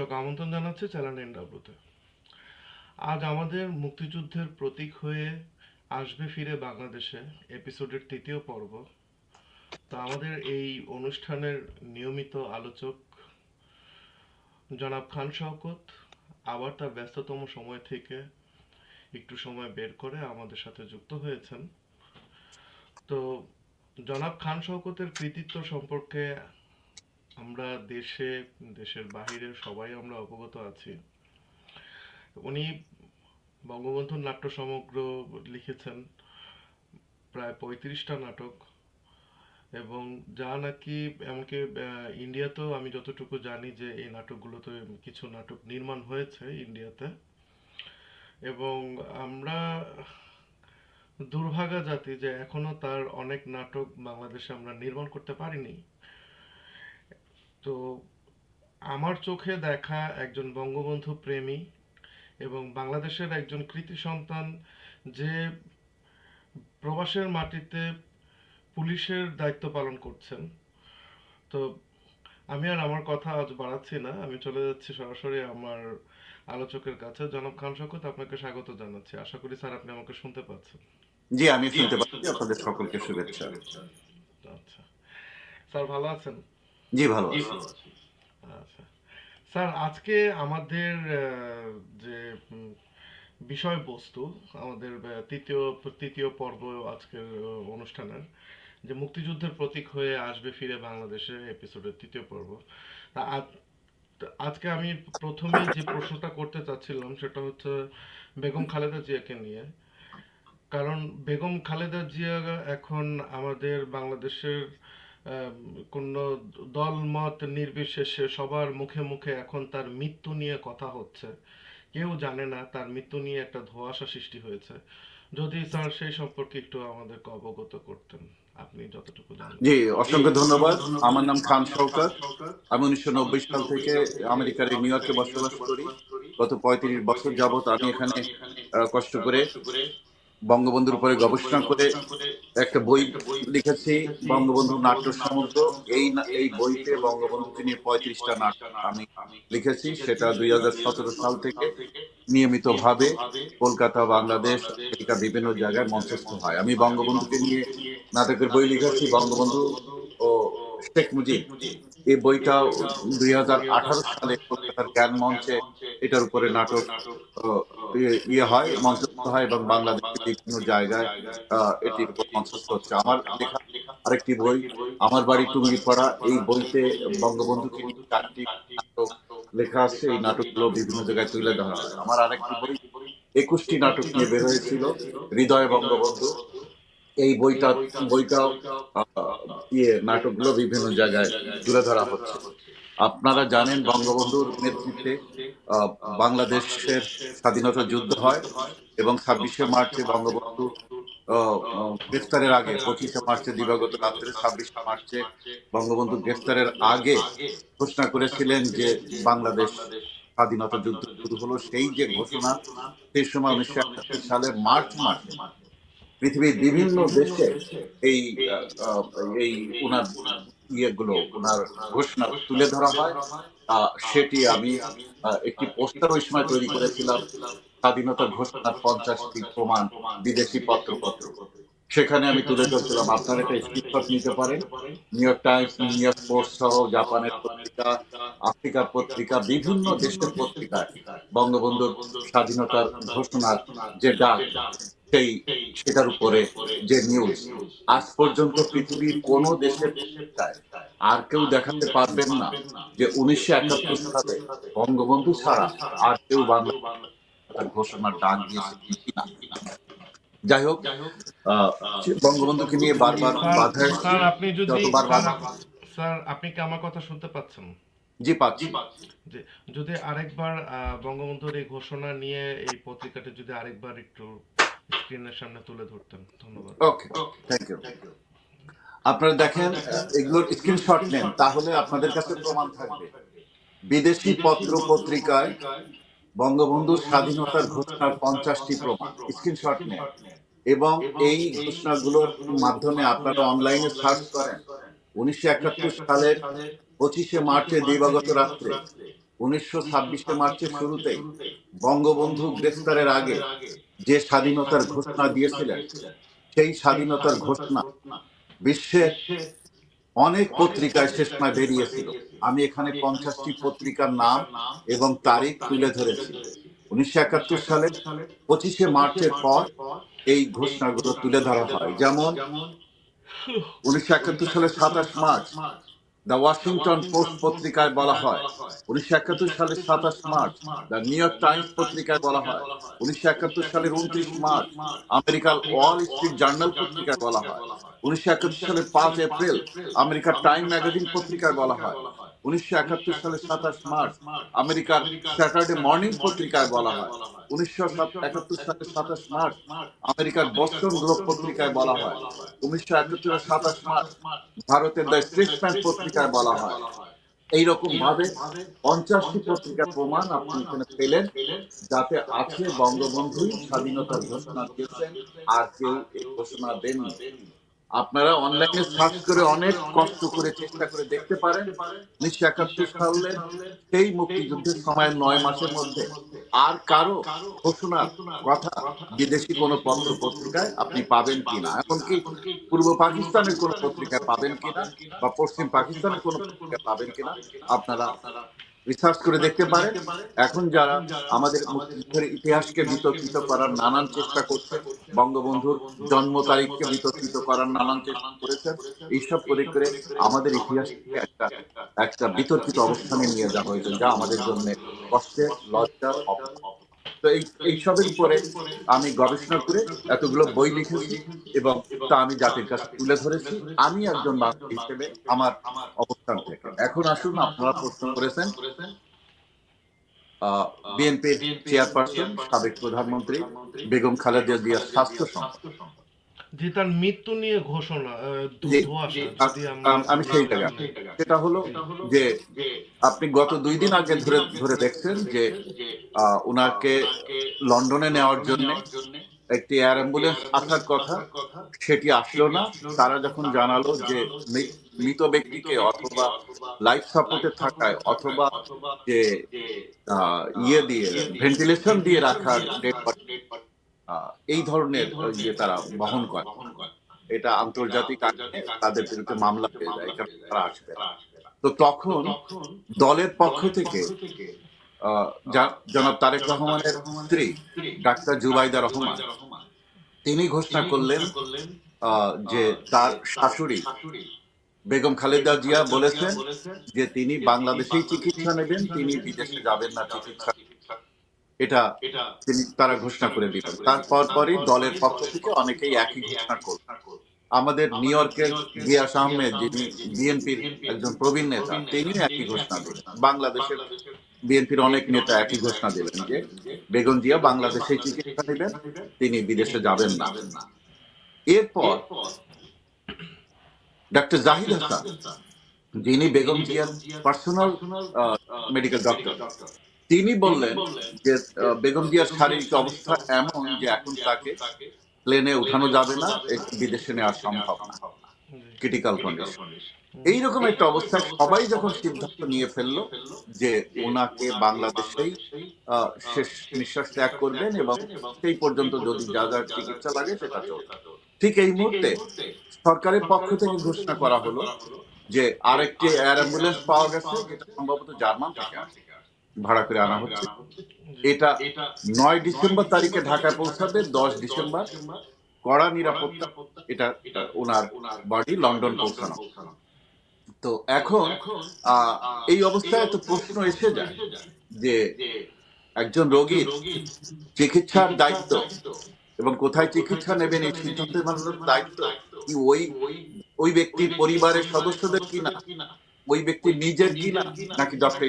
দর্শক আমন্ত্রণ জানাচ্ছি চ্যানেল এনডাব্লুতে আজ আমাদের মুক্তিযুদ্ধের প্রতীক হয়ে আসবে ফিরে বাংলাদেশে এপিসোডের তৃতীয় পর্ব। তো আমাদের এই অনুষ্ঠানের নিয়মিত আলোচক জনাব খান শওকত, আবার তার ব্যস্ততম সময় থেকে একটু সময় বের করে আমাদের সাথে যুক্ত হয়েছেন। তো জনাব খান শওকতের কৃতিত্ব সম্পর্কে আমরা দেশে, দেশের বাহিরে সবাই আমরা অবগত আছি। উনি বঙ্গবন্ধু নাট্য সমগ্র লিখেছেন প্রায় পঁয়ত্রিশটা নাটক এবং যা নাকি, এমনকি ইন্ডিয়াতেও আমি যতটুকু জানি যে এই নাটকগুলোতে কিছু নাটক নির্মাণ হয়েছে ইন্ডিয়াতে এবং আমরা দুর্ভাগা জাতি যে এখনও তার অনেক নাটক বাংলাদেশে আমরা নির্মাণ করতে পারিনি। তো আমার চোখে দেখা একজন বঙ্গবন্ধু প্রেমী এবং বাংলাদেশের একজন কৃতি সন্তান যে প্রবাসের মাটিতে পুলিশের দায়িত্ব পালন করছেন। তো আমি আর আমার কথা আজ বাড়াচ্ছি না আমি চলে যাচ্ছি সরাসরি আমার আলোচকের কাছে। জনাব খান শকত আপনাকে স্বাগত জানাচ্ছি। আশা করি স্যার আপনি আমাকে শুনতে পাচ্ছেন। জি আমি শুনতে পাচ্ছি। আপনাদের সকলকে শুভেচ্ছা। আচ্ছা। স্যার ভালো আছেন? জি ভালো আচ্ছা। স্যার আজকে আমাদের যে বিষয়বস্তু আমাদের তৃতীয় তৃতীয় পর্ব আজকের অনুষ্ঠানের যে মুক্তিযুদ্ধের প্রতীক হয়ে আসবে ফিরে বাংলাদেশে এপিসোডের তৃতীয় পর্ব তা আজকে আমি প্রথমেই যে প্রশ্নটা করতে চাচ্ছিলাম সেটা হচ্ছে বেগম খালেদা জিয়াকে নিয়ে। কারণ বেগম খালেদা জিয়া এখন আমাদের বাংলাদেশের কোনো দলমত নির্বিশেষে সবার মুখে মুখে এখন তার মৃত্যু নিয়ে কথা হচ্ছে। কেউ জানে না তার মৃত্যু নিয়ে একটা ধোঁয়াশা সৃষ্টি হয়েছে। যদি স্যার সেই সম্পর্কে একটু আমাদেরকে অবগত করতেন, আপনি যতটুকু জানেন জি, অসংখ্য ধন্যবাদ। আমার নাম খান শওকত। আমি উনিশশো নব্বই সাল থেকে আমেরিকার নিউ ইয়র্কে বসবাস করি। গত পঁয়ত্রিশ বছর যাবত আমি এখানে কষ্ট করে বঙ্গবন্ধুর উপরে গবেষণা করে একটা বই লিখেছি বঙ্গবন্ধু নাট্য সমুদ্র এই এই বইতে বঙ্গবন্ধুকে নিয়ে পঁয়ত্রিশটা নাটক আমি লিখেছি সেটা দুই হাজার সতেরো সাল থেকে নিয়মিতভাবে কলকাতা বাংলাদেশ এটা বিভিন্ন জায়গায় মঞ্চস্থ হয়। আমি বঙ্গবন্ধুকে নিয়ে নাটকের বই লিখেছি বঙ্গবন্ধু শেখ মুজিব। এই বইটা দুই হাজার আঠারো সালে কলকাতার জ্ঞান মঞ্চে এটার উপরে নাটক ইয়ে- ইয়ে হয় মঞ্চস্থ হয় এবং বাংলাদেশের বিভিন্ন জায়গায় এটির উপর মঞ্চস্থ হচ্ছে। আমার লেখা আরেকটি বই আমার বাড়ি টুঙ্গিপাড়া। এই বইতে বঙ্গবন্ধুকে চারটি নাটক লেখা আছে। এই নাটকগুলো বিভিন্ন জায়গায় তুলে ধরা হয়। আমার আরেকটি বই একুশটি নাটক নিয়ে বের হয়েছিল হৃদয় বঙ্গবন্ধু। এই বইটা আহ, ইয়ে নাটকগুলো বিভিন্ন জায়গায় তুলে ধরা হচ্ছে। আপনারা জানেন বঙ্গবন্ধুর নেতৃত্বে বাংলাদেশের স্বাধীনতা যুদ্ধ হয় এবং ছাব্বিশে মার্চে বঙ্গবন্ধু গ্রেফতারের আগে, পঁচিশে মার্চে, দিবাগত রাত্রে ছাব্বিশে মার্চে বঙ্গবন্ধু গ্রেফতারের আগে ঘোষণা করেছিলেন যে বাংলাদেশ স্বাধীনতা যুদ্ধ শুরু হলো। সেই যে ঘোষণা, সেই সময় উনিশশো সালের মার্চ মাসে পৃথিবীর বিভিন্ন দেশে এই এই ওনার ইয়েগুলো ওনার ঘোষণা তুলে ধরা হয়। সেটি আমি একটি পোস্টার ওই সময় তৈরি করেছিলাম। স্বাধীনতার ঘোষণার পঞ্চাশটি প্রমাণ বিদেশি পত্রপত্র সেখানে আমি তুলে ধরছিলাম আপনারা একটা স্ক্রিনশট নিতে পারেন। New York Times New York Post সহ জাপানের পত্রিকা আফ্রিকার পত্রিকা বিভিন্ন দেশের পত্রিকায় বঙ্গবন্ধুর স্বাধীনতার ঘোষণার যে ডাক সেই সেটার উপরে যে নিউজ আজ পর্যন্ত পৃথিবীর কোন দেশের আর কেউ দেখাতে পারবেন না যে উনিশশো একাত্তর সালে বঙ্গবন্ধু ছাড়া আর কেউ বাংলা ঘোষণার ডাক দিয়েছে কিনা। যাই হোক বঙ্গবন্ধুকে নিয়ে বারবার বাধা আপনি যদি স্যার, আপনি কি আমার কথা শুনতে পাচ্ছেন? জি পাচ্ছি। যদি আরেকবার বঙ্গবন্ধুর এই ঘোষণা নিয়ে এই পত্রিকাটা যদি আরেকবার একটু স্ক্রিনের সামনে তুলে ধরতেন। ধন্যবাদ। ওকে থ্যাংক ইউ আপনারা দেখেন, এগুলোর স্ক্রিনশট নেন, তাহলে আপনাদের কাছে প্রমাণ থাকবে। বিদেশি পত্র পত্রিকায় বঙ্গবন্ধুর স্বাধীনতার ঘোষণার পঞ্চাশটি প্রমাণ স্ক্রিনশট নেন। এবং এই ঘোষণাগুলোর মাধ্যমে আপনারা অনলাইনে সার্চ করেন। উনিশশো একাত্তর সালের পঁচিশে মার্চে দিবাগত রাত্রে, উনিশশো ছাব্বিশে মার্চের শুরুতেই বঙ্গবন্ধু গ্রেফতারের আগে যে স্বাধীনতার ঘোষণা দিয়েছিলেন সেই স্বাধীনতার ঘোষণা বিশ্বের অনেক পত্রিকায় সে সময় বেরিয়েছিল। আমি এখানে পঞ্চাশটি পত্রিকার নাম এবং তারিখ তুলে ধরেছি। উনিশশো একাত্তর সালে পঁচিশে মার্চের পর এই ঘোষণাগুলো তুলে ধরা হয়। যেমন উনিশশো একাত্তর সালের সাতাশ মার্চ দ্য ওয়াশিংটন পোস্ট পত্রিকায় বলা হয়, উনিশশো একাত্তর সালের সাতাশ March, the New York Times পত্রিকায় বলা হয়, উনিশশো একাত্তর সালের উনত্রিশ মার্চ, আমেরিকার ওয়াল স্ট্রিট জার্নাল পত্রিকায় বলা হয়, উনিশশো একাত্তর সালের পাঁচ এপ্রিল, আমেরিকার টাইম ম্যাগাজিন পত্রিকায় বলা হয় উনিশশো সাতাশ মার্চ আমেরিকার স্যাটারডে মর্নিং পত্রিকায় বলা হয়। উনিশশো সাতাশ মার্চ আমেরিকার বস্টন পত্রিকায় বলা হয়। উনিশশো সাতাশ মার্চ ভারতের দ্য স্টেটসম্যান পত্রিকায় বলা হয়। এইরকম ভাবে পঞ্চাশটি পত্রিকার প্রমাণ আপনি এখানে পেলেন, যাতে আছে বঙ্গবন্ধুই স্বাধীনতার ঘোষণা দিয়েছেন আর কেউ ঘোষণা দেননি। আপনারা অনলাইনে সার্চ করে অনেক কষ্ট করে চেষ্টা করে দেখতে পারেন। উনিশশো একাত্তর সালের সেই মুক্তিযুদ্ধের সময় নয় মাসের মধ্যে আর কারও ঘোষণার কথা বিদেশি কোনো পত্র পত্রিকায় আপনি পাবেন কিনা, এমনকি পূর্ব পাকিস্তানের কোনো পত্রিকায় পাবেন কিনা বা পশ্চিম পাকিস্তানের কোনো পত্রিকায় পাবেন কিনা, আপনারা রিসার্চ করে দেখতে পারে এখন যারা আমাদের মুক্তিযুদ্ধের ইতিহাসকে বিতর্কিত করার নানান চেষ্টা করছে, বঙ্গবন্ধুর জন্ম তারিখকে বিতর্কিত করার নানান চেষ্টা করেছে এইসব করে করে আমাদের ইতিহাসকে একটা একটা বিতর্কিত অবস্থানে নিয়ে যাওয়া হয়েছে, যা আমাদের জন্য কষ্টের, লজ্জার অপমান তো এই, এইসবের উপরে আমি গবেষণা করে এতগুলো বই লিখেছি এবং তা আমি জাতির কাছে তুলে ধরেছি। আমি একজন বাঙালি হিসেবে আমার অবস্থান থেকে। এখন আসুন, আপনারা প্রশ্ন করেছেন। বিএনপির চেয়ারপারসন, সাবেক প্রধানমন্ত্রী বেগম খালেদা জিয়ার স্বাস্থ্য সংকট যে তার মৃত্যু নিয়ে ঘোষণা আম- সেই জায়গায়। সেটা হলো যে আপনি গত দুই দিন আগে ধরে ধরে দেখছেন যে উনাকে লন্ডনে নেওয়ার জন্য একটি এয়ার অ্যাম্বুলেন্স আসার কথা সেটি আসলো না। তারা যখন জানালো যে মৃত ব্যক্তিকে অথবা লাইফ সাপোর্টে থাকায় অথবা যে ইয়ে দিয়ে ভেন্টিলেশন দিয়ে রাখার ডেড এই ধরনের ইয়ে তারা বহন করে। এটা আন্তর্জাতিক তাদের বিরুদ্ধে মামলা পেয়ে যায় তারা আসবে তো তখন দলের পক্ষ থেকে জনাব তারেক রহমানের স্ত্রী ডাক্তার জুবাইদা রহমান তিনি ঘোষণা করলেন আহ, যে তার শাশুড়ি বেগম খালেদা জিয়া বলেছেন যে তিনি বাংলাদেশেই চিকিৎসা নেবেন তিনি বিদেশে যাবেন না চিকিৎসা এটা তিনি তারা ঘোষণা করে দিলেন তারপর পরই দলের পক্ষ থেকে অনেকেই একই ঘোষণা করল আমাদের নিউ ইয়র্কের গিয়াস আহমেদ যিনি বিএনপির একজন প্রবীণ নেতা তিনি একই ঘোষণা দিলেন বাংলাদেশের বিএনপির অনেক নেতা একই ঘোষণা দিলেন যে বেগম জিয়া বাংলাদেশে চিকিৎসা নেবেন তিনি বিদেশে যাবেন না। এরপর ডাক্তার জাহিদ হাসান যিনি বেগম জিয়ার পার্সোনাল মেডিকেল ডক্টর তিনি বললেন যে বেগম জিয়ার শারীরিক অবস্থা এমন যে এখন তাকে প্লেনে উঠানো যাবে না বিদেশে নেওয়া সম্ভব না। ক্রিটিক্যাল কন্ডিশন এইরকম একটা অবস্থায় সবাই যখন সিদ্ধান্ত নিয়ে ফেলল যে ওনাকে বাংলাদেশেই শেষ নিঃশ্বাস ত্যাগ করবেন এবং সেই পর্যন্ত যদি যা যা চিকিৎসা লাগে সেটা চলবে। ঠিক এই মুহূর্তে সরকারের পক্ষ থেকে ঘোষণা করা হলো যে আরেকটি এয়ার অ্যাম্বুলেন্স পাওয়া গেছে যেটা সম্ভবত জার্মান থেকে আসে ভাড়া করে আনা হচ্ছে। এটা নয় ডিসেম্বর তারিখে ঢাকায় পৌঁছাবে, দশ ডিসেম্বর। কড়া নিরাপত্তা, এটা ওনার বডি লন্ডন পৌঁছানো। তো এখন এই অবস্থায় তো প্রশ্ন এসে যায় যে একজন রোগীর চিকিৎসার দায়িত্ব এবং কোথায় চিকিৎসা নেবেন এই সিদ্ধান্ত মানুষের দায়িত্ব কি ওই ওই ব্যক্তির পরিবারের সদস্যদের কিনা, ওই ব্যক্তি নিজের কিনা নাকি ডক্টর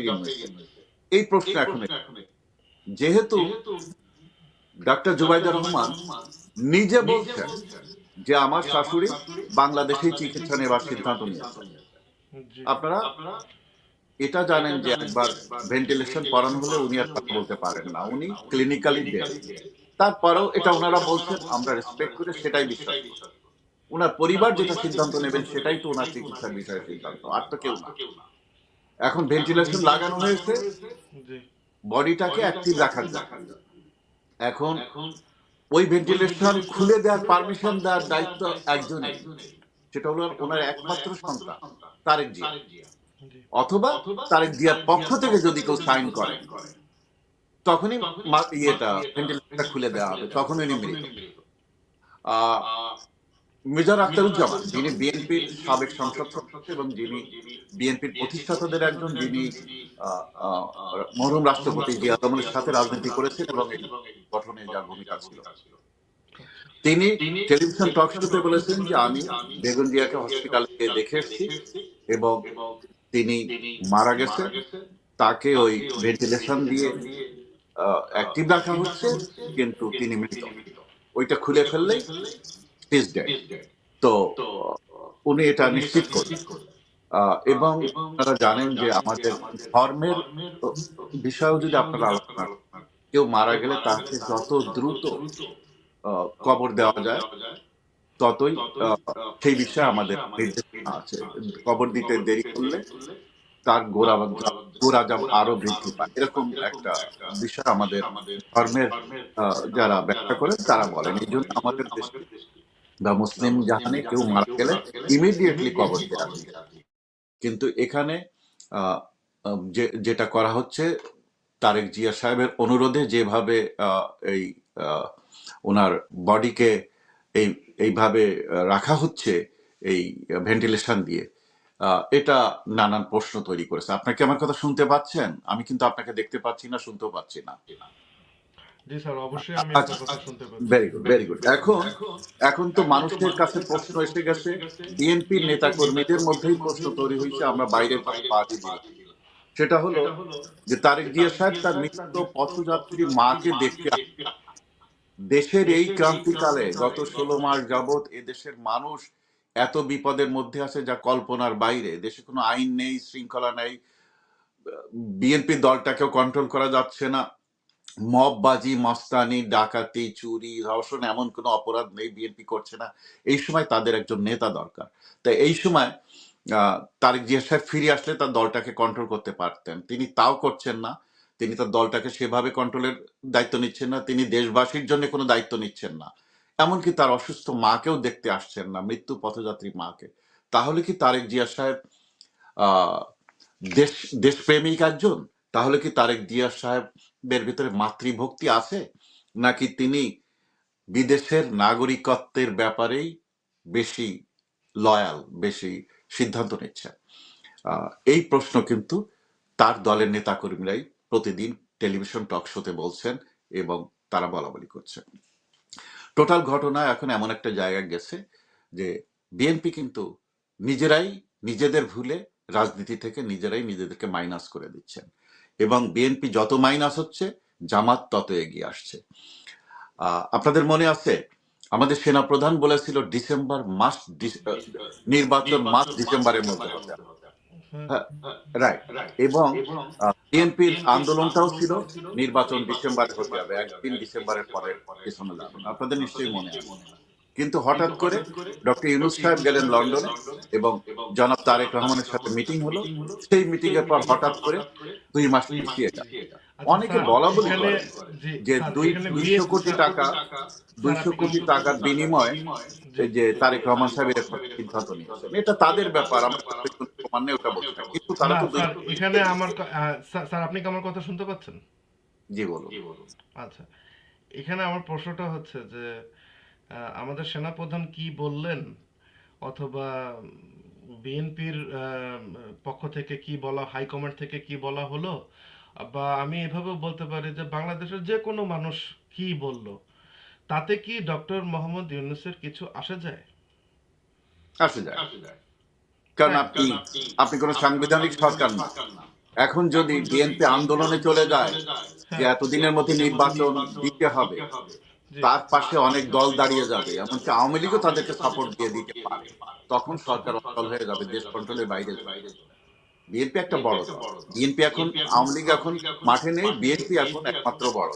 এই প্রশ্ন এখন যেহেতু ডাক্তার জুবাইদা রহমান নিজে বলছেন যে আমার শাশুড়ি বাংলাদেশেই চিকিৎসা নেওয়ার সিদ্ধান্ত নিয়েছে। আপনারা এটা জানেন যে একবার ভেন্টিলেশন করানো হলে উনি আর কথা বলতে পারেন না। উনি ক্লিনিক্যালি ডেড তারপরেও এটা ওনারা বলছেন আমরা রেসপেক্ট করে সেটাই বিশ্বাস করি ওনার পরিবার যেটা সিদ্ধান্ত নেবেন সেটাই তো ওনার চিকিৎসার বিষয়ে সিদ্ধান্ত আর তো কেউ না। এখন ভেন্টিলেশন লাগানো হয়েছে। বডিটাকে অ্যাক্টিভ রাখার জন্য। এখন ওই ভেন্টিলেশন খুলে দেওয়ার পারমিশন দেওয়ার দায়িত্ব একজনই সেটা হলো ওনার একমাত্র সন্তান তারেক জিয়া। জি। অথবা তারেক জিয়ার পক্ষ থেকে যদি কেউ সাইন করে। তখনই মা- ইয়েটা ভেন্টিলেশনটা খুলে দেওয়া হবে তখন উনি মৃত মেজর আখতারুজ্জামান যিনি বিএনপির সাবেক সংসদ সদস্য এবং যিনি বিএনপির প্রতিষ্ঠাতাদের একজন যিনি মরহুম রাষ্ট্রপতি জিয়া রহমানের সাথে রাজনীতি করেছেন এবং এই গঠনে যার ভূমিকা ছিল। তিনি টেলিভিশন টক শোতে বলেছেন যে আমি বেগুন জিয়াকে হসপিটালে দেখে এসেছি এবং তিনি মারা গেছে তাকে ওই ভেন্টিলেশন দিয়ে অ্যাক্টিভ রাখা হচ্ছে কিন্তু তিনি মৃত। ওইটা খুলে ফেললেই ইজ ডেড তো উনি এটা নিশ্চিত করেন এবং আপনারা জানেন যে আমাদের ধর্মের বিষয়েও যদি আপনারা আলোচনা কেউ মারা গেলে তাকে যত দ্রুত কবর দেওয়া যায় ততই সেই বিষয়ে আমাদের নির্দেশনা আছে। কবর দিতে দেরি করলে তার গোড়া গোড়া যাব আরও বৃদ্ধি পায়। এরকম একটা বিষয় আমাদের ধর্মের যারা ব্যাখ্যা করেন তারা বলেন। এই জন্য আমাদের দেশে বা মুসলিম জাহানে কেউ মারা গেলে ইমিডিয়েটলি কবর দেওয়া। কিন্তু এখানে যেটা করা হচ্ছে তারেক জিয়া সাহেবের অনুরোধে যেভাবে এই ওনার বডিকে এই এইভাবে রাখা হচ্ছে এই ভেন্টিলেশন দিয়ে আহ, এটা নানান প্রশ্ন তৈরি করেছে। আপনাকে আমার কথা শুনতে পাচ্ছেন? আমি কিন্তু আপনাকে দেখতে পাচ্ছি না শুনতেও পাচ্ছি না। ভেরি গুড ভেরি গুড এখন এখন তো মানুষের কাছে প্রশ্ন এসে গেছে বিএনপির নেতা কর্মীদের মধ্যেই প্রশ্ন তৈরি হয়েছে আমরা পার্টি সেটা হলো যে তারেক জিয়া সাহেব তার পথযাত্রী মাকে দেখতে দেশের এই ক্রান্তিকালে গত ষোলো মাস যাবৎ এ দেশের মানুষ এত বিপদের মধ্যে আছে যা কল্পনার বাইরে। দেশে কোনো আইন নেই শৃঙ্খলা নেই বিএনপি দলটাকেও কন্ট্রোল করা যাচ্ছে না। মববাজি, মস্তানি, ডাকাতি, চুরি, ধর্ষণ, এমন কোনো অপরাধ নেই, বিএনপি করছে না। এই সময় তাদের একজন নেতা দরকার। তাই এই সময় তারেক জিয়া সাহেব ফিরে আসলে তার দলটাকে কন্ট্রোল করতে পারতেন। তিনি তাও করছেন না। তিনি তার দলটাকে সেভাবে কন্ট্রোলের দায়িত্ব নিচ্ছেন না। তিনি দেশবাসীর জন্য কোনো দায়িত্ব নিচ্ছেন না। এমনকি তার অসুস্থ মাকেও দেখতে আসছেন না, মৃত্যু পথযাত্রী মাকে। তাহলে কি তারেক জিয়া সাহেব দেশ, দেশপ্রেমিক একজন? তাহলে কি তারেক জিয়া সাহেবের ভিতরে মাতৃভক্তি আছে? নাকি তিনি বিদেশের নাগরিকত্বের ব্যাপারেই বেশি লয়াল বেশি সিদ্ধান্ত নিচ্ছেন? এই প্রশ্ন কিন্তু তার দলের নেতাকর্মীরাই প্রতিদিন টেলিভিশন টক শোতে বলছেন এবং তারা বলা বলি করছেন। টোটাল ঘটনা এখন এমন একটা জায়গা গেছে যে বিএনপি কিন্তু নিজেরাই নিজেদের ভুলে রাজনীতি থেকে নিজেরাই নিজেদেরকে মাইনাস করে দিচ্ছেন। এবং বিএনপি যত মাইনাস হচ্ছে জামাত তত এগিয়ে আসছে। আপনাদের মনে আছে আমাদের সেনাপ্রধান বলেছিল ডিসেম্বর মাস নির্বাচন মাস ডিসেম্বরের মধ্যে হ্যাঁ রাইট এবং বিএনপির আন্দোলনটাও ছিল নির্বাচন ডিসেম্বরে হতে হবে একদিন ডিসেম্বরের পরে। আপনাদের নিশ্চয়ই মনে আছে। কিন্তু হঠাৎ করে ডক্টর ইউনুস সাহেব গেলেন লন্ডনে এবং জনাব তারেক রহমানের সাথে মিটিং হলো। সেই মিটিং এর পর হঠাৎ করে দুই মাস পিছিয়ে গেল আচ্ছা, অনেকে বলা বলি করে যে দুই দুইশো কোটি টাকা দুইশো কোটি টাকার বিনিময়ে যে তারেক রহমান সাহেব এরকম সিদ্ধান্ত নিয়েছেন এটা তাদের ব্যাপার আমার ওটা বলতে কিন্তু তারা তো এখানে আমার স্যার আপনি কি আমার কথা শুনতে পাচ্ছেন? জি বলুন। আচ্ছা এখানে আমার প্রশ্নটা হচ্ছে যে আমাদের সেনাপ্রধান কি বললেন? অথবা বিএনপির পক্ষ থেকে কি বলা হাইকমান্ড থেকে কি বলা হলো? বা আমি এভাবেও বলতে পারি যে বাংলাদেশের যে কোনো মানুষ কি বলল? তাতে কি ডক্টর মোহাম্মদ ইউনুসের কিছু আসে যায়? আসে যায়। কারণ আপনি আপনি কোনো সাংবিধানিক সরকার না। এখন যদি বিএনপি আন্দোলনে চলে যায় যে এতদিনের মধ্যে নির্বাচন দিতে হবে তার পাশে অনেক দল দাঁড়িয়ে যাবে, এমনকি আওয়ামী লীগও তাদেরকে সাপোর্ট দিয়ে দিতে পারে। তখন সরকার অচল হয়ে যাবে, দেশ কন্ট্রোলের বাইরে বিএনপি একটা বড় দল। বিএনপি এখন আওয়ামী লীগ এখন মাঠে নেই বিএনপি এখন একমাত্র বড়।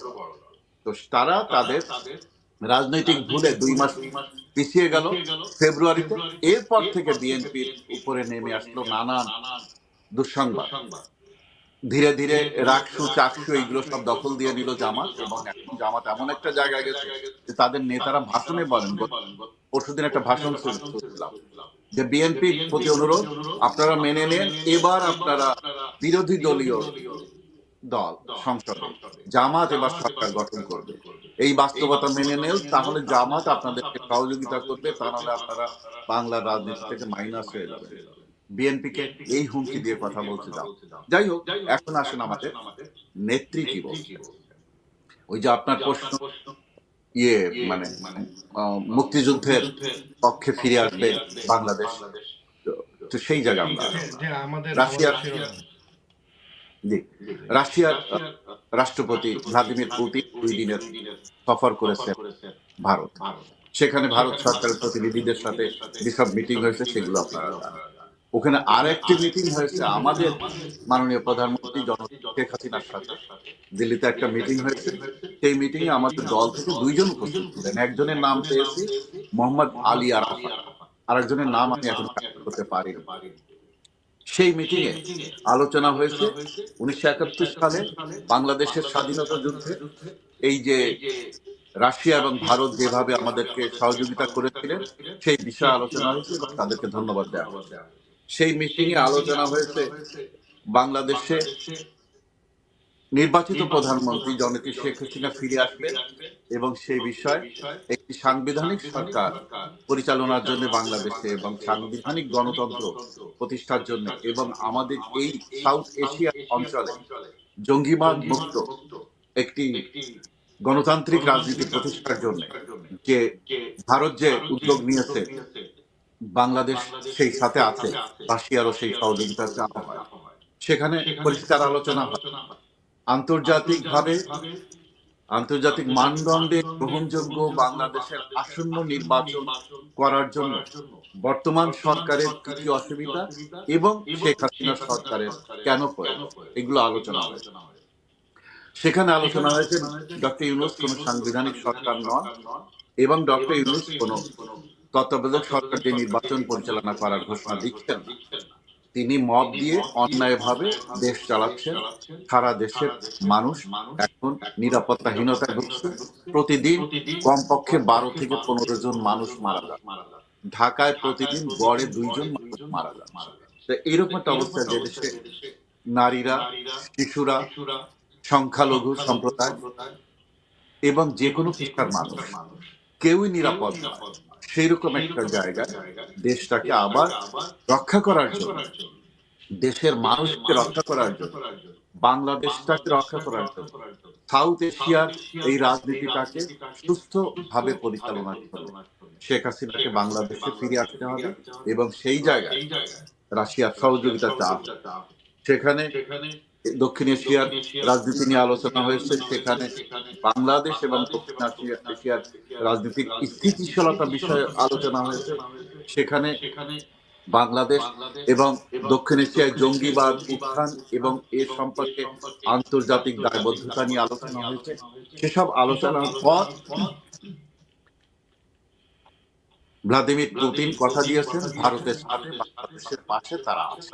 তো তারা তাদের রাজনৈতিক ভুলে দুই মাস পিছিয়ে গেল ফেব্রুয়ারিতে। এরপর থেকে বিএনপির উপরে নেমে আসলো নানান দুঃসংবাদ। ধীরে ধীরে রাকসু চাকসু এগুলো সব দখল দিয়ে নিল জামাত এবং এখন জামাত এমন একটা জায়গায় গেছে যে তাদের নেতারা ভাষণে বলেন পরশুদিন একটা ভাষণ শুনছিলাম যে বিএনপি প্রতি অনুরোধ, আপনারা মেনে নেন, এবার আপনারা বিরোধী দলীয় দল, সংসদে, জামাত এবার সরকার গঠন করবে। এই বাস্তবতা মেনে নেন তাহলে জামাত আপনাদেরকে সহযোগিতা করবে, তা নাহলে আপনারা বাংলার রাজনীতি থেকে মাইনাস হয়ে যাবে বিএনপি কে এই হুমকি দিয়ে কথা বলতে যাও যাই হোক এখন আসেন আমাদের নেত্রী কি বলছে? ওই যে আপনার প্রশ্ন ইয়ে মানে মুক্তিযুদ্ধের পক্ষে ফিরে আসবে বাংলাদেশ। তো- সেই জায়গা আমরা রাশিয়ার- আমাদের জি। রাশিয়ার রাষ্ট্রপতি ভ্লাদিমির পুতিন দুই দিনের সফর করেছে ভারত। সেখানে ভারত সরকারের প্রতিনিধিদের সাথে যেসব মিটিং হয়েছে সেগুলো আপনারা ওখানে আরেকটি মিটিং হয়েছে আমাদের মাননীয় প্রধানমন্ত্রী শেখ হাসিনার সাথে। দিল্লিতে একটা মিটিং হয়েছে। সেই মিটিং এ আমাদের দল থেকে দুইজন উপস্থিত ছিলেন। একজনের নাম পেয়েছি, মোহাম্মদ আলী আরাফাত। আরেকজনের নাম আমি এখন করতে পারি সেই মিটিং এ আলোচনা হয়েছে উনিশশো একাত্তর সালে বাংলাদেশের স্বাধীনতা যুদ্ধে। এই যে রাশিয়া এবং ভারত যেভাবে আমাদেরকে সহযোগিতা করেছিলেন, সেই বিষয়ে আলোচনা হয়েছে। তাদেরকে ধন্যবাদ দেওয়া হয়েছে। সেই মিটিং এ আলোচনা হয়েছে বাংলাদেশে নির্বাচিত প্রধানমন্ত্রী জনতি শেখ হাসিনা ফিরে আসবেন এবং সেই বিষয়ে একটি সাংবিধানিক সরকার পরিচালনার জন্য বাংলাদেশে এবং সাংবিধানিক গণতন্ত্র প্রতিষ্ঠার জন্য এবং আমাদের এই সাউথ এশিয়া অঞ্চলে জঙ্গিবাদ মুক্ত একটি গণতান্ত্রিক রাজনীতি প্রতিষ্ঠার জন্য যে ভারত যে উদ্যোগ নিয়েছে বাংলাদেশ সেই সাথে আছে রাশিয়ারও সেই সহযোগিতা চাওয়া হয়। সেখানে পরিষ্কার আলোচনা হয়। আন্তর্জাতিকভাবে আন্তর্জাতিক মানদণ্ডে গ্রহণযোগ্য বাংলাদেশের আসন্ন নির্বাচন করার জন্য বর্তমান সরকারের কি কি অসুবিধা এবং শেখ হাসিনা সরকারের কেন এগুলো আলোচনা হয়েছে সেখানে আলোচনা হয়েছে ডক্টর ইউনুস কোন সাংবিধানিক সরকার নন এবং ডক্টর ইউনুস কোন তত্ত্বাবধায়ক সরকার যে নির্বাচন পরিচালনা করার ঘোষণা দিচ্ছেন তিনি মব দিয়ে অন্যায়ভাবে দেশ চালাচ্ছেন সারা দেশের মানুষ এখন নিরাপত্তাহীনতায় ভুগছে। প্রতিদিন কমপক্ষে বারো থেকে পনেরো জন মানুষ মারা যায় ঢাকায় প্রতিদিন গড়ে দুইজন মানুষ মারা যাচ্ছে তো এরকম একটা অবস্থা যে দেশে নারীরা শিশুরা সংখ্যালঘু সম্প্রদায় এবং যে কোনো শিক্ষার মানুষ কেউই নিরাপদ নয়। সেইরকম একটা জায়গায় দেশটাকে আবার রক্ষা করার জন্য দেশের মানুষকে রক্ষা করার জন্য বাংলাদেশটাকে রক্ষা করার জন্য সাউথ এশিয়ার এই রাজনীতিটাকে সুস্থভাবে পরিচালনা করতে হবে। শেখ হাসিনাকে বাংলাদেশে ফিরে আসতে হবে এবং সেই জায়গায় রাশিয়ার সহযোগিতা চাপ সেখানে দক্ষিণ এশিয়ার রাজনীতি নিয়ে আলোচনা হয়েছে, সেখানে বাংলাদেশ এবং দক্ষিণ এশিয়ার রাজনীতির স্থিতিশীলতা বিষয়ে আলোচনা হয়েছে। সেখানে বাংলাদেশ এবং দক্ষিণ এশিয়ায় জঙ্গিবাদ, উত্থান এবং এ সম্পর্কে আন্তর্জাতিক দায়বদ্ধতা নিয়ে আলোচনা হয়েছে। সেসব আলোচনার পর ভ্লাদিমির পুতিন কথা দিয়েছেন, ভারতের সাথে বাংলাদেশের পাশে তারা আছে।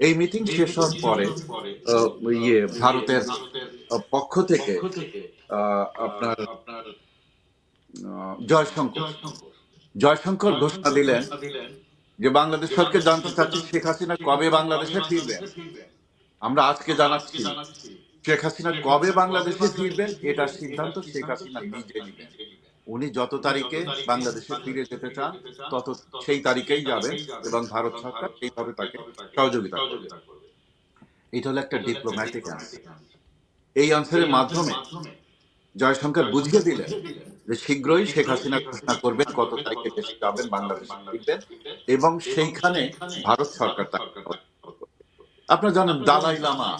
এই মিটিং শেষ হওয়ার পরে ইয়ে ভারতের পক্ষ থেকে আপনার জয়শঙ্কর জয়শঙ্কর ঘোষণা দিলেন যে বাংলাদেশ সরকার জানতে চাচ্ছে শেখ হাসিনা কবে বাংলাদেশে ফিরবেন। আমরা আজকে জানাচ্ছি শেখ হাসিনা কবে বাংলাদেশে ফিরবেন এটার সিদ্ধান্ত শেখ হাসিনা নিজে নেবেন উনি যত তারিখে বাংলাদেশে ফিরে যেতে চান তত সেই তারিখেই যাবেন এবং ভারত সরকার সেইভাবে তাকে সহযোগিতা করবে। এটা হলো একটা ডিপ্লোম্যাটিক অ্যান্সার এই অ্যান্সারের মাধ্যমে জয়শঙ্কর বুঝিয়ে দিলেন যে শীঘ্রই শেখ হাসিনা ঘোষণা করবেন কত তারিখে দেশে যাবেন বাংলাদেশে ফিরবেন। এবং সেইখানে ভারত সরকার তাকে আপনারা জানেন দালাই লামা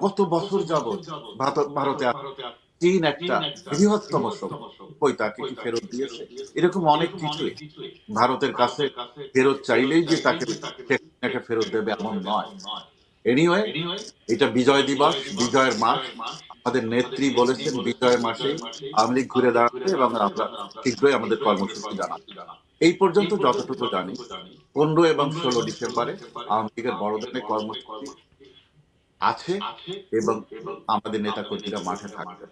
কত বছর যাবৎ ভারত-। চীন একটা বৃহত্তম তাকে কি ফেরত দিয়েছে। এরকম অনেক কিছুই ভারতের কাছে ফেরত চাইলেই যে তাকে ফেরত দেবে এমন নয়। এনিওয়ে এটা বিজয় দিবস বিজয়ের মাস। আমাদের নেত্রী বলেছেন বিজয় মাসে আওয়ামী লীগ ঘুরে দাঁড়াবে এবং আমরা শীঘ্রই আমাদের কর্মসূচি জানাব। এই পর্যন্ত যতটুকু জানি পনেরো এবং ষোলো ডিসেম্বরে আওয়ামী লীগের বড় ধরনের কর্মসূচি আছে এবং আমাদের নেতা কর্মীরা মাঠে থাকবে।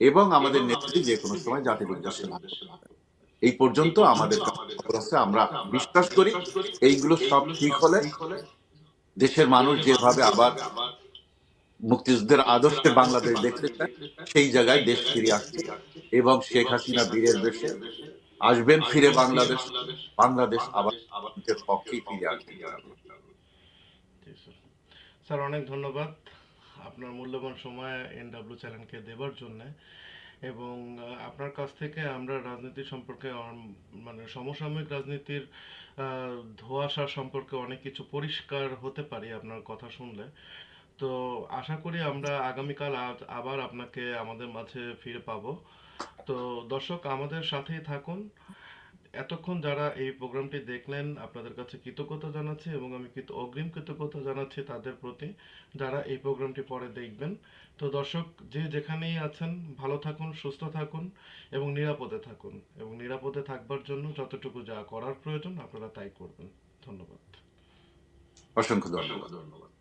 এবং আমাদের নেত্রী যে কোনো সময় জাতির উদ্দেশ্যে এই পর্যন্ত আমাদের আমরা বিশ্বাস করি এইগুলো সব ঠিক হলে দেশের মানুষ যেভাবে আবার মুক্তিযুদ্ধের আদর্শে বাংলাদেশ দেখতে চায় সেই জায়গায় দেশ ফিরে আসছে। এবং শেখ হাসিনা বীরের দেশে আসবেন ফিরে বাংলাদেশ। বাংলাদেশ। আবার নিজের পক্ষেই ফিরে আসবে। স্যার, অনেক ধন্যবাদ আপনার মূল্যবান সময় এনডাব্লিউ চ্যানেলকে দেবার জন্য। এবং আপনার কাছ থেকে আমরা রাজনীতি সম্পর্কে মানে সমসাময়িক রাজনীতির ধোঁয়াশা সম্পর্কে অনেক কিছু পরিষ্কার হতে পারি আপনার কথা শুনলে। তো আশা করি আমরা আগামীকাল আবার আপনাকে আমাদের মাঝে ফিরে পাবো। তো দর্শক, আমাদের সাথেই থাকুন। এতক্ষণ যারা এই প্রোগ্রামটি দেখলেন আপনাদের কাছে কৃতজ্ঞতা জানাচ্ছি এবং আমি কৃত অগ্রিম কৃতজ্ঞতা জানাচ্ছি তাদের প্রতি যারা এই প্রোগ্রামটি পরে দেখবেন। তো দর্শক যে যেখানেই আছেন ভালো থাকুন সুস্থ থাকুন এবং নিরাপদে থাকুন এবং নিরাপদে থাকবার জন্য যতটুকু যা করার প্রয়োজন আপনারা তাই করবেন। ধন্যবাদ। অসংখ্য ধন্যবাদ।